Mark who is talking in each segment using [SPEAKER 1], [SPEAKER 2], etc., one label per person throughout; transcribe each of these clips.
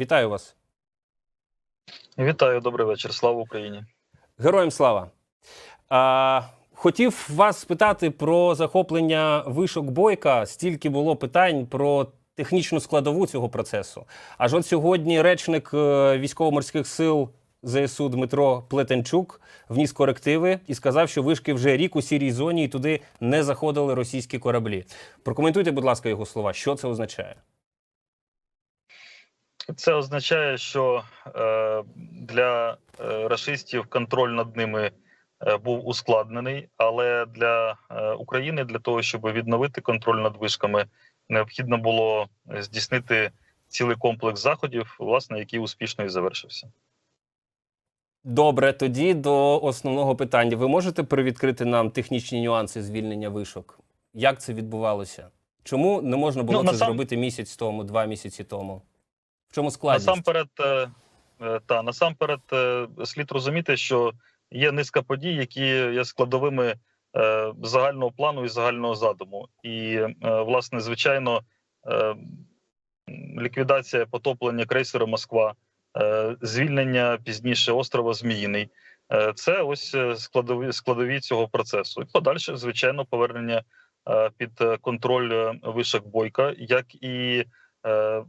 [SPEAKER 1] Вітаю вас.
[SPEAKER 2] Вітаю, добрий вечір. Слава Україні.
[SPEAKER 1] Героям слава. А, хотів вас спитати про захоплення вишок бойка. Стільки було питань про технічну складову цього процесу. Аж от сьогодні речник е, військово-морських сил ЗСУ Дмитро Плетенчук вніс корективи і сказав, що вишки вже рік у сірій зоні і туди не заходили російські кораблі. Прокоментуйте, будь ласка, його слова. Що це означає?
[SPEAKER 2] Це означає, що е, для е, рашистів контроль над ними е, був ускладнений, але для України для того, щоб відновити контроль над вишками, необхідно було здійснити цілий комплекс заходів, власне, який успішно і завершився.
[SPEAKER 1] Добре, тоді до основного питання. Ви можете привідкрити нам технічні нюанси звільнення вишок? Як це відбувалося? Чому не можна було
[SPEAKER 2] Ну,
[SPEAKER 1] це
[SPEAKER 2] насам-
[SPEAKER 1] зробити місяць тому, два місяці тому? В чому складність?
[SPEAKER 2] Насамперед, е, е, та насамперед е, слід розуміти, що є низка подій, які є складовими загального плану і загального задуму. І власне, звичайно, ліквідація потоплення крейсера Москва, звільнення пізніше острова Зміїний. Це ось складові складові цього процесу. І подальше, звичайно, повернення під контроль вишок бойка, як і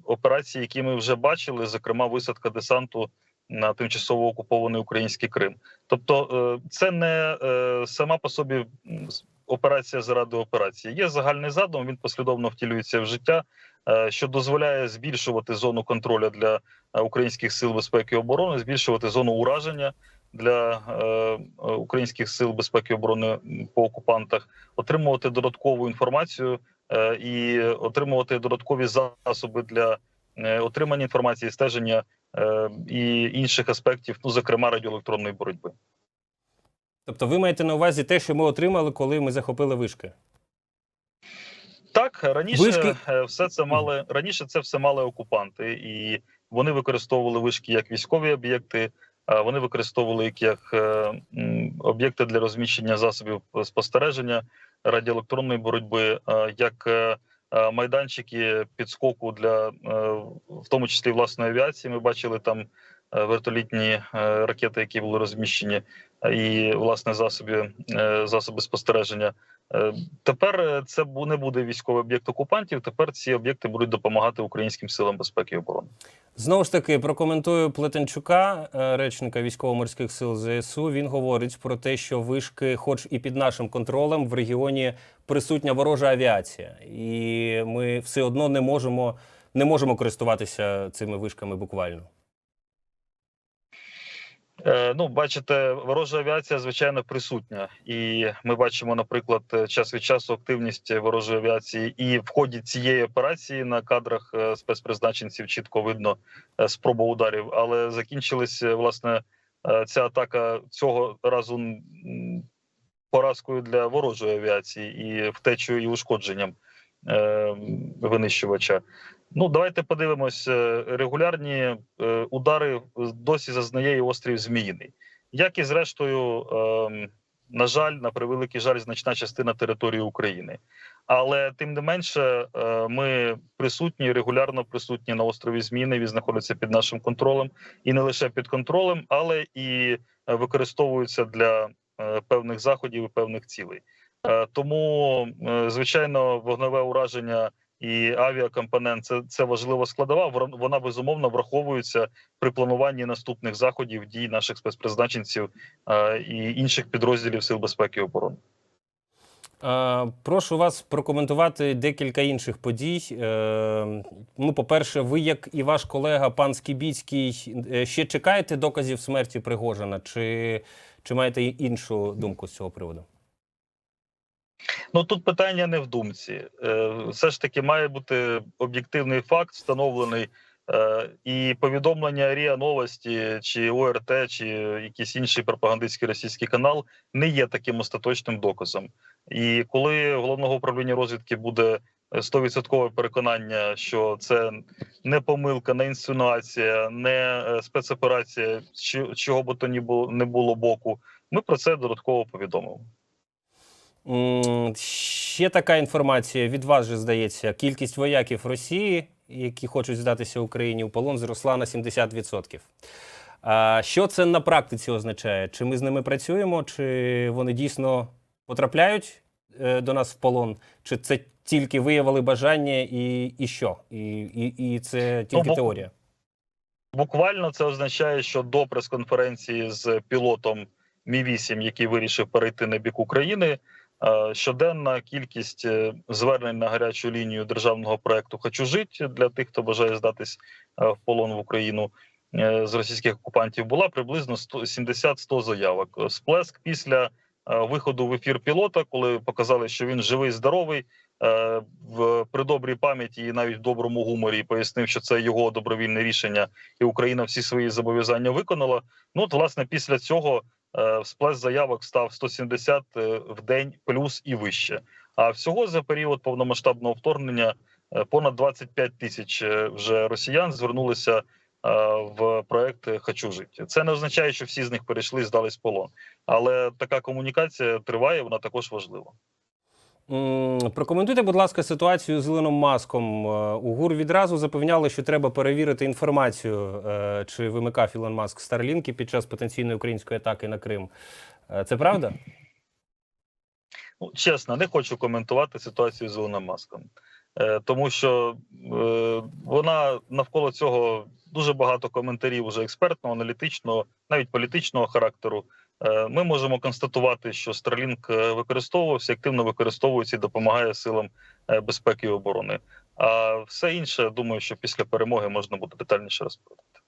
[SPEAKER 2] операції, які ми вже бачили, зокрема висадка десанту на тимчасово окупований український Крим. Тобто, е, це не е, сама по собі операція заради операції. Є загальний задум, він послідовно втілюється в життя, е, що дозволяє збільшувати зону контролю для е, українських сил безпеки і оборони, збільшувати зону ураження. Для е, е, українських сил безпеки і оборони по окупантах отримувати додаткову інформацію е, і отримувати додаткові засоби для е, отримання інформації, стеження е, і інших аспектів, ну зокрема радіоелектронної боротьби.
[SPEAKER 1] Тобто ви маєте на увазі те, що ми отримали, коли ми захопили вишки?
[SPEAKER 2] Так раніше
[SPEAKER 1] Вишки-
[SPEAKER 2] е, все це мали раніше. Це все мали окупанти, і вони використовували вишки як військові об'єкти. а Вони використовували їх як е, об'єкти для розміщення засобів спостереження радіоелектронної боротьби, е, як е, е, майданчики підскоку для в тому числі власної авіації. Ми бачили там вертолітні ракети, які були розміщені, і власне засоби, е, засоби спостереження. Е, Тепер е, це не буде військовий об'єкт окупантів. Тепер ці об'єкти будуть допомагати українським силам безпеки і оборони.
[SPEAKER 1] Знову ж таки, прокоментую Плетенчука, речника військово-морських сил ЗСУ. Він говорить про те, що вишки, хоч і під нашим контролем, в регіоні присутня ворожа авіація, і ми все одно не можемо, не можемо користуватися цими вишками буквально.
[SPEAKER 2] Е, Ну, бачите, ворожа авіація звичайно присутня, і ми бачимо, наприклад, час від часу активність ворожої авіації, і в ході цієї операції на кадрах е, спецпризначенців чітко видно е, спроба ударів, але закінчилась власне ця атака цього разу поразкою для ворожої авіації і втечею і ушкодженням винищувача. Ну, давайте подивимось. е, Регулярні е, удари досі зазнає і острів Зміїний, як і зрештою, е, на жаль, на превеликий жаль, значна частина території України. Але тим не менше, е, ми присутні, регулярно присутні на острові Зміїний, він знаходиться під нашим контролем, і не лише під контролем, але і використовуються для певних заходів і певних цілей. Тому, звичайно, вогневе ураження і авіакомпонент це, це важлива складова. Вона безумовно враховується при плануванні наступних заходів дій наших спецпризначенців е, і інших підрозділів сил безпеки і оборони.
[SPEAKER 1] Е, Прошу вас прокоментувати декілька інших подій. Е, Ну, по-перше, ви, як і ваш колега пан Скібіцький, ще чекаєте доказів смерті Пригожина, чи, чи маєте іншу думку з цього приводу?
[SPEAKER 2] Ну тут питання не в думці. Е, Все ж таки має бути об'єктивний факт, встановлений. е, І повідомлення РІА Новості чи ОРТ, чи якийсь інший пропагандистський російський канал не є таким остаточним доказом. І коли головного управління розвідки буде е, 100% переконання, що це не помилка, не інсинуація, не е, спецоперація, чого би то ні було не було боку, ми про це додатково повідомимо.
[SPEAKER 1] Ще така інформація від вас же здається: кількість вояків Росії які хочуть здатися Україні у полон, зросла на 70%. А що це на практиці означає? Чи ми з ними працюємо, чи вони дійсно потрапляють е, до нас в полон, чи це тільки виявили бажання і, і що? І, і, і це тільки
[SPEAKER 2] бо-
[SPEAKER 1] теорія.
[SPEAKER 2] Буквально це означає, що до прес-конференції з пілотом Мі 8 який вирішив перейти на бік України, щоденна кількість е, звернень на гарячу лінію державного проекту Хочу жити для тих, хто бажає здатись е, в полон в Україну е, з російських окупантів, була приблизно 100 70-100 заявок. Сплеск після е, виходу в ефір пілота, коли показали, що він живий, здоровий. е, В при добрій пам'яті і навіть в доброму гуморі пояснив, що це його добровільне рішення, і Україна всі свої зобов'язання виконала. Ну от власне після цього е, сплеск заявок став 170 е, в день плюс і вище. А всього за період повномасштабного вторгнення е, понад 25 тисяч вже росіян звернулися в проект Хочу жити. Це не означає, що всі з них перейшли і здались полон, але така комунікація триває. Вона також важлива.
[SPEAKER 1] Прокоментуйте, будь ласка, ситуацію з Ілоном Маском. Е, У ГУР відразу запевняли, що треба перевірити інформацію, е, чи вимикав Ілон Маск Старлінки під час потенційної української атаки на Крим. Е, Це правда?
[SPEAKER 2] Ну, чесно, не хочу коментувати ситуацію з Ілоном Маском, тому що вона навколо цього дуже багато коментарів уже експертного, аналітичного, навіть політичного характеру. Е, ми можемо констатувати, що Starlink е, використовувався, активно використовується і допомагає силам е, безпеки і оборони. А все інше, думаю, що після перемоги можна буде детальніше розповідати.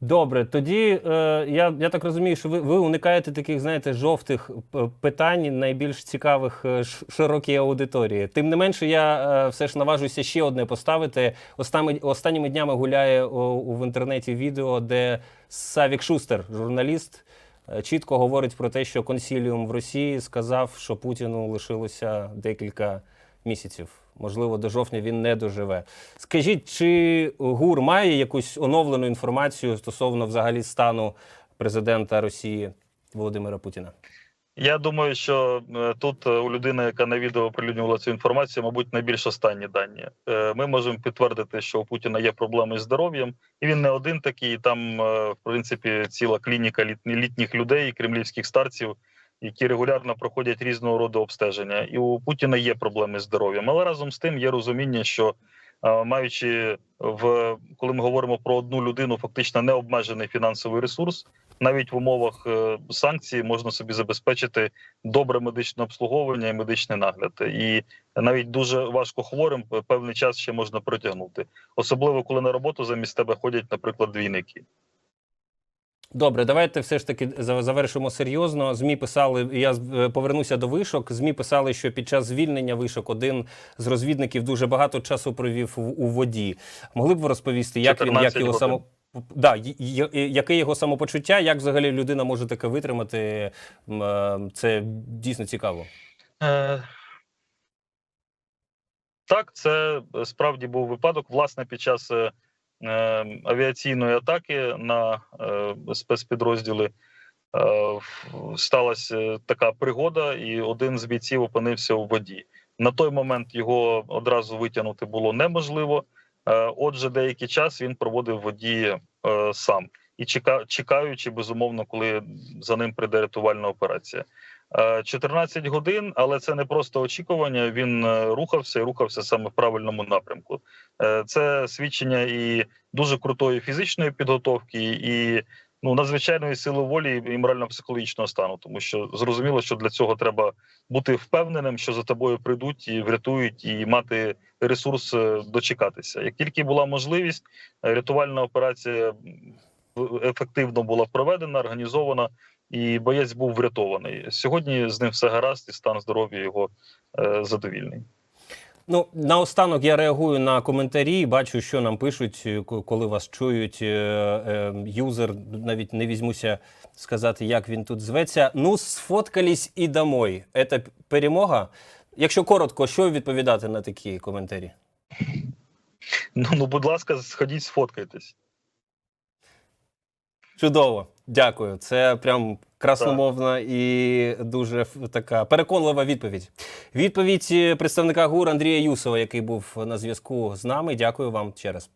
[SPEAKER 1] Добре, тоді е, я, я так розумію, що ви, ви уникаєте таких, знаєте, жовтих питань, найбільш цікавих широкій аудиторії. Тим не менше, я е, все ж наважуся ще одне поставити. Останніми, останніми днями гуляє у, в інтернеті відео, де Савік Шустер, журналіст, чітко говорить про те, що консіліум в Росії сказав, що Путіну лишилося декілька місяців. Можливо, до жовтня він не доживе. Скажіть, чи ГУР має якусь оновлену інформацію стосовно взагалі стану президента Росії Володимира Путіна?
[SPEAKER 2] Я думаю, що е, тут е, у людини, яка на відео оприлюднювала цю інформацію, мабуть, найбільш останні дані. Е, Ми можемо підтвердити, що у Путіна є проблеми з здоров'ям, і він не один такий. Там, в принципі, ціла клініка літніх людей, кремлівських старців, які регулярно проходять різного роду обстеження. І у Путіна є проблеми з здоров'ям. Але разом з тим є розуміння, що маючи в коли ми говоримо про одну людину, фактично необмежений фінансовий ресурс навіть в умовах е, санкцій можна собі забезпечити добре медичне обслуговування і медичний нагляд. І навіть дуже важко хворим певний час ще можна протягнути, особливо коли на роботу замість тебе ходять, наприклад, двійники.
[SPEAKER 1] Добре, давайте все ж таки завершимо серйозно. ЗМІ писали, я е, повернуся до вишок. ЗМІ писали, що під час звільнення вишок один з розвідників дуже багато часу провів у, у воді. Могли б ви розповісти, як він, як його
[SPEAKER 2] годин.
[SPEAKER 1] само. Да, яке його самопочуття, як взагалі людина може таке витримати? Е, Це дійсно цікаво.
[SPEAKER 2] Е, Так, це е, справді був випадок. Власне, під час е, е, авіаційної атаки на е, спецпідрозділи е, сталася така пригода, і один з бійців опинився у воді. На той момент його одразу витягнути було неможливо. Е, Отже, деякий час він проводив водії воді е, сам і чека, чекаючи, безумовно, коли за ним прийде рятувальна операція. Е, 14 годин, але це не просто очікування. Він е, рухався і рухався саме в правильному напрямку. Е, Це свідчення і дуже крутої фізичної підготовки, і ну надзвичайної сили волі і морально-психологічного стану, тому що зрозуміло, що для цього треба бути впевненим, що за тобою прийдуть і врятують, і мати ресурс е, дочекатися. Як тільки була можливість, е, рятувальна операція ефективно була проведена, організована і боєць був врятований. Сьогодні з ним все гаразд, і стан здоров'я його е, задовільний.
[SPEAKER 1] Ну, наостанок я реагую на коментарі, бачу, що нам пишуть, е, коли вас чують. е, е, Юзер, навіть не візьмуся сказати, як він тут зветься. Ну, сфоткались і домой. Це перемога. Якщо коротко, що відповідати на такі коментарі?
[SPEAKER 2] Ну, ну будь ласка, сходіть, сфоткайтесь.
[SPEAKER 1] Чудово. Дякую. Це прям красномовна і дуже така переконлива відповідь. Відповідь е, представника ГУР Андрія Юсова, який був на зв'язку з нами. Дякую вам ще раз.